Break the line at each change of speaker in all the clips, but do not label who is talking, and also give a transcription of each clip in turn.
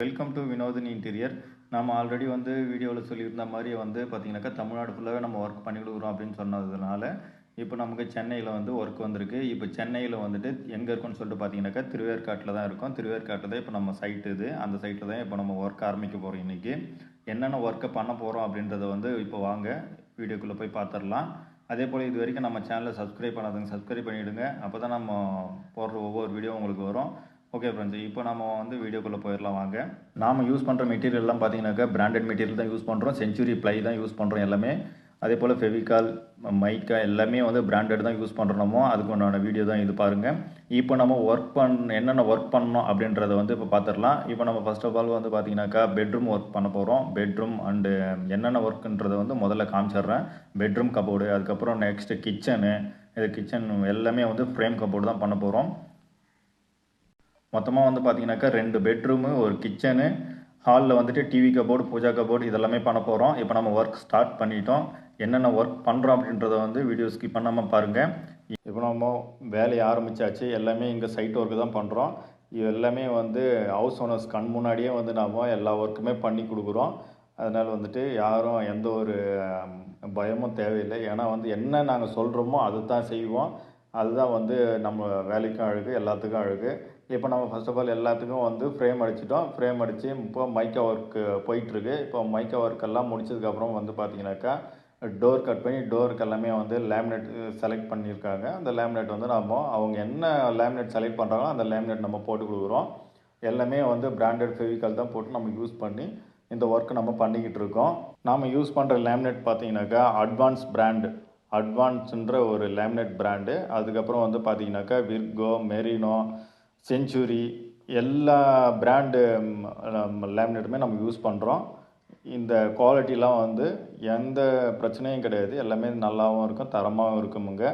Welcome to Vinothan interior நம்ம already வந்து வீடியோவில் சொல்லியிருந்த மாதிரி வந்து பார்த்திங்கனாக்கா தமிழ்நாடு ஃபுல்லாகவே நம்ம ஒர்க் பண்ணி கொடுக்குறோம் அப்படின்னு சொன்னதுனால இப்போ நமக்கு சென்னையில் வந்து ஒர்க் வந்திருக்கு. இப்போ சென்னையில் வந்துட்டு எங்கே இருக்குன்னு சொல்லிட்டு பார்த்தீங்கன்னாக்கா திருவேற்காட்டில் தான் இருக்கும். திருவேற்காட்டில் தான் இப்போ நம்ம சைட் இது. அந்த சைட்டில் தான் இப்போ நம்ம ஒர்க் ஆரம்பிக்க போகிறோம் இன்றைக்கி என்னென்ன ஒர்க்கை பண்ண போகிறோம் அப்படின்றத வந்து இப்போ வாங்க வீடியோக்குள்ளே போய் பார்த்துடலாம் அதே போல் இது வரைக்கும் நம்ம சேனலை சப்ஸ்கிரைப் பண்ணாதுங்க சப்ஸ்கிரைப் பண்ணிவிடுங்க அப்போ தான் நம்ம போடுற ஒவ்வொரு வீடியோ உங்களுக்கு வரும். ஓகே ஃப்ரெண்ட்ஸ் இப்போ நம்ம வந்து வீடியோக்குள்ளே போயிடலாம் வாங்க. நாம் யூஸ் பண்ணுற மெட்டீரியல்லாம் பார்த்தீங்கன்னாக்கா பிராண்டட் மெட்டீரியல் தான் யூஸ் பண்ணுறோம் செஞ்சுரி ப்ளை தான் யூஸ் பண்ணுறோம் எல்லாமே. அதே போல் ஃபெவிகால் மைக்கா எல்லாமே வந்து பிராண்டட் தான் யூஸ் பண்ணுறோமோ அதுக்கு உண்டான வீடியோ தான் இது பாருங்கள் இப்போ நம்ம ஒர்க் பண் என்னென்ன ஒர்க் பண்ணணும் அப்படின்றத வந்து இப்போ பார்த்துடலாம் இப்போ நம்ம ஃபர்ஸ்ட் ஆஃப் ஆல் வந்து பார்த்தீங்கன்னாக்கா பெட்ரூம் ஒர்க் பண்ண போகிறோம் பெட்ரூம் அண்டு என்னென்ன ஒர்க்குன்றதை வந்து முதல்ல காமிச்சிடுறேன். பெட்ரூம் கபோர்டு அதுக்கப்புறம் நெக்ஸ்ட்டு கிச்சனு இது கிச்சன் எல்லாமே வந்து ஃப்ரேம் கபோர்டு தான் பண்ண போகிறோம் மொத்தமாக வந்து பார்த்தீங்கன்னாக்கா ரெண்டு பெட்ரூமு ஒரு கிச்சனு ஹாலில் வந்துட்டு டிவி கபோர்டு பூஜா கபோர்டு இதெல்லாமே பண்ண போகிறோம் இப்போ நம்ம ஒர்க் ஸ்டார்ட் பண்ணிட்டோம். என்னென்ன ஒர்க் பண்ணுறோம் அப்படின்றத வந்து வீடியோ ஸ்கிப் பண்ணாமல் பாருங்கள் இப்போ நம்ம வேலையை ஆரம்பித்தாச்சு எல்லாமே இங்கே சைட் ஒர்க்கு தான் பண்ணுறோம் இது எல்லாமே வந்து ஹவுஸ் ஓனர்ஸ் கண் முன்னாடியே வந்து நாம் எல்லா ஒர்க்குமே பண்ணி கொடுக்குறோம். அதனால் வந்துட்டு யாரும் எந்த ஒரு பயமும் தேவையில்லை. ஏன்னா வந்து என்ன நாங்கள் சொல்கிறோமோ அதை தான் செய்வோம். அதுதான் வந்து நம்ம வேலைக்கும் அழகு எல்லாத்துக்கும் அழகு. இப்போ நம்ம ஃபர்ஸ்ட் ஆஃப் ஆல் எல்லாத்துக்கும் வந்து ஃப்ரேம் அடிச்சிட்டோம். ஃப்ரேம் அடித்து இப்போ மைக்கா ஒர்க்கு போயிட்டுருக்கு. இப்போ மைக்கா ஒர்க் எல்லாம் முடிச்சதுக்கப்புறம் வந்து பார்த்தீங்கன்னாக்கா டோர் கட் பண்ணி டோருக்கு எல்லாமே வந்து லேமினேட் செலக்ட் பண்ணியிருக்காங்க. அந்த லேமினேட் வந்து நம்ம அவங்க என்ன லேமினேட் செலக்ட் பண்ணுறாங்களோ அந்த லேமினேட் நம்ம போட்டு கொடுக்குறோம். எல்லாமே வந்து பிராண்டட் ஃபெவிக்கல் தான் போட்டு நம்ம யூஸ் பண்ணி இந்த ஒர்க்கை நம்ம பண்ணிக்கிட்டு இருக்கோம். நாம் யூஸ் பண்ணுற லேமினேட் பார்த்தீங்கன்னாக்கா அட்வான்ஸ் பிராண்டு அட்வான்ஸுன்ற ஒரு லேமினேட் பிராண்டு. அதுக்கப்புறம் வந்து பார்த்தீங்கன்னாக்கா விர்கோ மெரினோ செஞ்சுரி எல்லா பிராண்டு லேமினேட்டுமே நம்ம யூஸ் பண்ணுறோம் இந்த குவாலிட்டிலாம் வந்து எந்த பிரச்சனையும் கிடையாது. எல்லாமே நல்லாவும் இருக்கும் தரமாகவும் இருக்குமுங்க.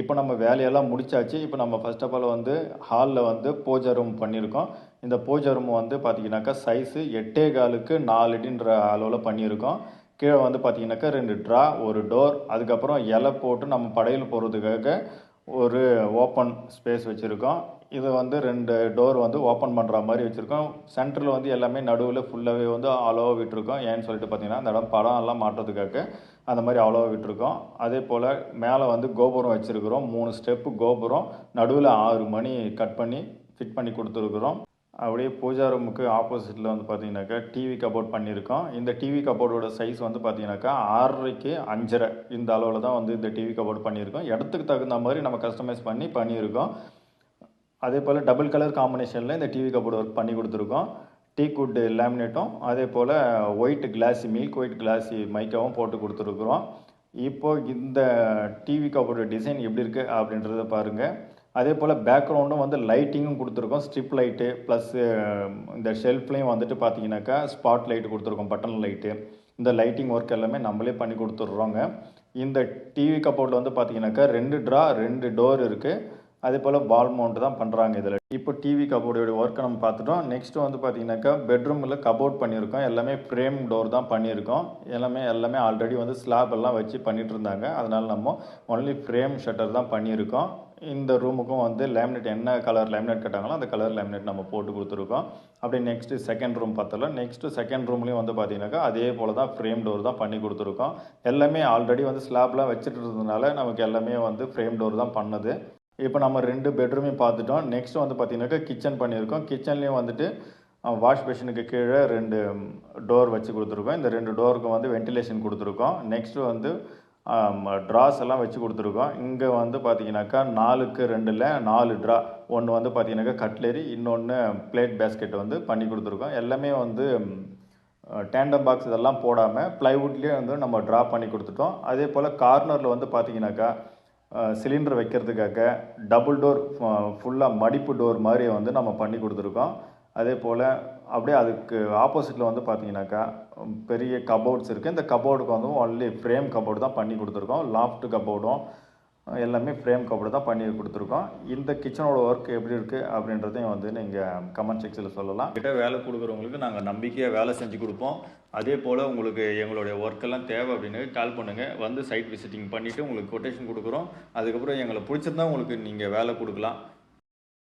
இப்போ நம்ம வேலையெல்லாம் முடிச்சாச்சு. இப்போ நம்ம ஃபர்ஸ்ட் ஆஃப் ஆல் வந்து ஹாலில் வந்து பூஜா ரூம் பண்ணியிருக்கோம். இந்த பூஜா ரூம் வந்து பார்த்தீங்கன்னாக்கா சைஸு எட்டே காலுக்கு நாலு அடின்ற அளவில் பண்ணியிருக்கோம். கீழே வந்து பார்த்தீங்கன்னாக்கா ரெண்டு ட்ரா ஒரு டோர் அதுக்கப்புறம் இலை போட்டு நம்ம படையில் போகிறதுக்காக ஒரு ஓப்பன் ஸ்பேஸ் வச்சுருக்கோம். இது வந்து ரெண்டு டோர் வந்து ஓப்பன் பண்ணுற மாதிரி வச்சுருக்கோம். சென்டரில் வந்து எல்லாமே நடுவில் ஃபுல்லாகவே வந்து அலோவா விட்டுருக்கோம். ஏன்னு சொல்லிட்டு பார்த்தீங்கன்னா அந்த இடம் படம் எல்லாம் மாட்டுறதுக்காக அந்த மாதிரி அலோவா விட்டுருக்கோம். அதே போல் மேலே வந்து கோபுரம் வச்சுருக்குறோம். மூணு ஸ்டெப்பு கோபுரம். நடுவில் ஆறு மணி கட் பண்ணி ஃபிட் பண்ணி கொடுத்துருக்குறோம். அப்படியே பூஜா ரூமுக்கு ஆப்போசிட்டில் வந்து பார்த்தீங்கன்னாக்கா டிவி கபோர்ட் பண்ணியிருக்கோம். இந்த டிவி கபோர்டோட சைஸ் வந்து பார்த்தீங்கன்னாக்கா ஆறரைக்கு அஞ்சரை. இந்த அளவில் தான் வந்து இந்த டிவி கபோர்ட் பண்ணியிருக்கோம். இடத்துக்கு தகுந்த மாதிரி நம்ம கஸ்டமைஸ் பண்ணி பண்ணியிருக்கோம். அதே போல் டபுள் கலர் காம்பினேஷனில் இந்த டிவி கபோர்டு ஒர்க் பண்ணி கொடுத்துருக்கோம். டீ குட் லேமினேட்டும் அதே போல் white glossy milk white glossy மைக்காவும் போட்டு கொடுத்துருக்குறோம். இப்போ இந்த டிவி கபோர்டு டிசைன் எப்படி இருக்குது அப்படின்றத பாருங்கள் அதே போல் பேக்ரவுண்டும் வந்து லைட்டிங்கும் கொடுத்துருக்கோம். ஸ்ட்ரிப் லைட்டு ப்ளஸ்ஸு இந்த ஷெல்ஃப்லேயும் வந்துட்டு பார்த்தீங்கன்னாக்கா ஸ்பாட் லைட்டு கொடுத்துருக்கோம் பட்டன் லைட்டு இந்த லைட்டிங் ஒர்க் எல்லாமே நம்மளே பண்ணி கொடுத்துட்றோங்க. இந்த டிவி கப்போர்ட்டில் வந்து பார்த்தீங்கன்னாக்கா ரெண்டு ட்ரா ரெண்டு டோர் இருக்குது அதே போல் பால் மவுண்ட் தான் பண்ணுறாங்க இதில். இப்போ டிவி கபோர்டோட ஒர்க்கை நம்ம பார்த்துட்டோம் நெக்ஸ்ட்டு வந்து பார்த்தீங்கன்னாக்கா பெட்ரூமில் கபோர்ட் பண்ணியிருக்கோம். எல்லாமே ஃப்ரேம் டோர் தான் பண்ணியிருக்கோம். எல்லாமே எல்லாமே ஆல்ரெடி வந்து ஸ்லாப் எல்லாம் வச்சு பண்ணிகிட்டு இருந்தாங்க. அதனால் நம்ம ஒன்லி ஃப்ரேம் ஷட்டர் தான் பண்ணியிருக்கோம். இந்த ரூமுக்கும் வந்து லேமினேட் என்ன கலர் லேமினேட் கட்டாங்களோ அந்த கலர் லேமினேட் நம்ம போட்டு கொடுத்துருக்கோம். அப்படியே நெக்ஸ்ட்டு செகண்ட் ரூம் பார்த்தல நெக்ஸ்ட்டு செகண்ட் ரூம்லேயும் வந்து பார்த்தீங்கன்னாக்கா அதே போல் தான் ஃப்ரேம் டோர் தான் பண்ணி கொடுத்துருக்கோம். எல்லாமே ஆல்ரெடி வந்து ஸ்லாப்லாம் வச்சுட்டு இருந்ததுனால நமக்கு எல்லாமே வந்து ஃப்ரேம் டோர் தான் பண்ணது. இப்போ நம்ம ரெண்டு பெட்ரூமையும் பார்த்துட்டோம். நெக்ஸ்ட் வந்து பார்த்தீங்கன்னாக்கா கிச்சன் பண்ணியிருக்கோம். கிச்சன்லேயும் வந்துட்டு வாஷ் பேஷனுக்கு கீழே ரெண்டு டோர் வச்சு கொடுத்துருக்கோம். இந்த ரெண்டு டோருக்கு வந்து வென்டிலேஷன் கொடுத்துருக்கோம். நெக்ஸ்ட்டு வந்து ட்ராஸ் எல்லாம் வச்சு கொடுத்துருக்கோம். இங்கே வந்து பார்த்தீங்கன்னாக்கா நாலுக்கு ரெண்டில் நாலு ட்ரா ஒன்று வந்து பார்த்தீங்கன்னாக்கா கட்லரி இன்னொன்று பிளேட் பேஸ்கெட் வந்து பண்ணி கொடுத்துருக்கோம். எல்லாமே வந்து டேண்டம் பாக்ஸ் இதெல்லாம் போடாமல் ப்ளைவுட்லேயே வந்து நம்ம ட்ரா பண்ணி கொடுத்துட்டோம். அதே போல் கார்னரில் வந்து பார்த்தீங்கன்னாக்கா சிலிண்டர் வைக்கிறதுக்காக டபுள் டோர் ஃபுல்லாக மடிப்பு டோர் மாதிரி வந்து நம்ம பண்ணி கொடுத்துருக்கோம். அதே போல் அப்படியே அதுக்கு ஆப்போசிட்டில் வந்து பார்த்தீங்கன்னாக்கா பெரிய கபோர்ட்ஸ் இருக்குது இந்த கபோர்டுக்கு வந்து ஒன்லி ஃப்ரேம் கபோர்டு தான் பண்ணி கொடுத்துருக்கோம். லாஃப்ட் கபோர்டும் எல்லாமே ஃப்ரேம் கபோர்டு தான் பண்ணி கொடுத்துருக்கோம். இந்த கிச்சனோட ஒர்க் எப்படி இருக்குது அப்படின்றதையும் வந்து நீங்கள் கமெண்ட் செக்ஷனில் சொல்லலாம். கிட்ட வேலை கொடுக்குறவங்களுக்கு நாங்கள் நம்பிக்கையாக வேலை செஞ்சு கொடுப்போம். அதே போல் உங்களுக்கு எங்களுடைய ஒர்க்கெல்லாம் தேவை அப்படின்னு கால் பண்ணுங்கள் வந்து சைட் விசிட்டிங் பண்ணிவிட்டு உங்களுக்கு கொட்டேஷன் கொடுக்குறோம். அதுக்கப்புறம் எங்களை பிடிச்சிருந்தா உங்களுக்கு நீங்கள் வேலை கொடுக்கலாம்.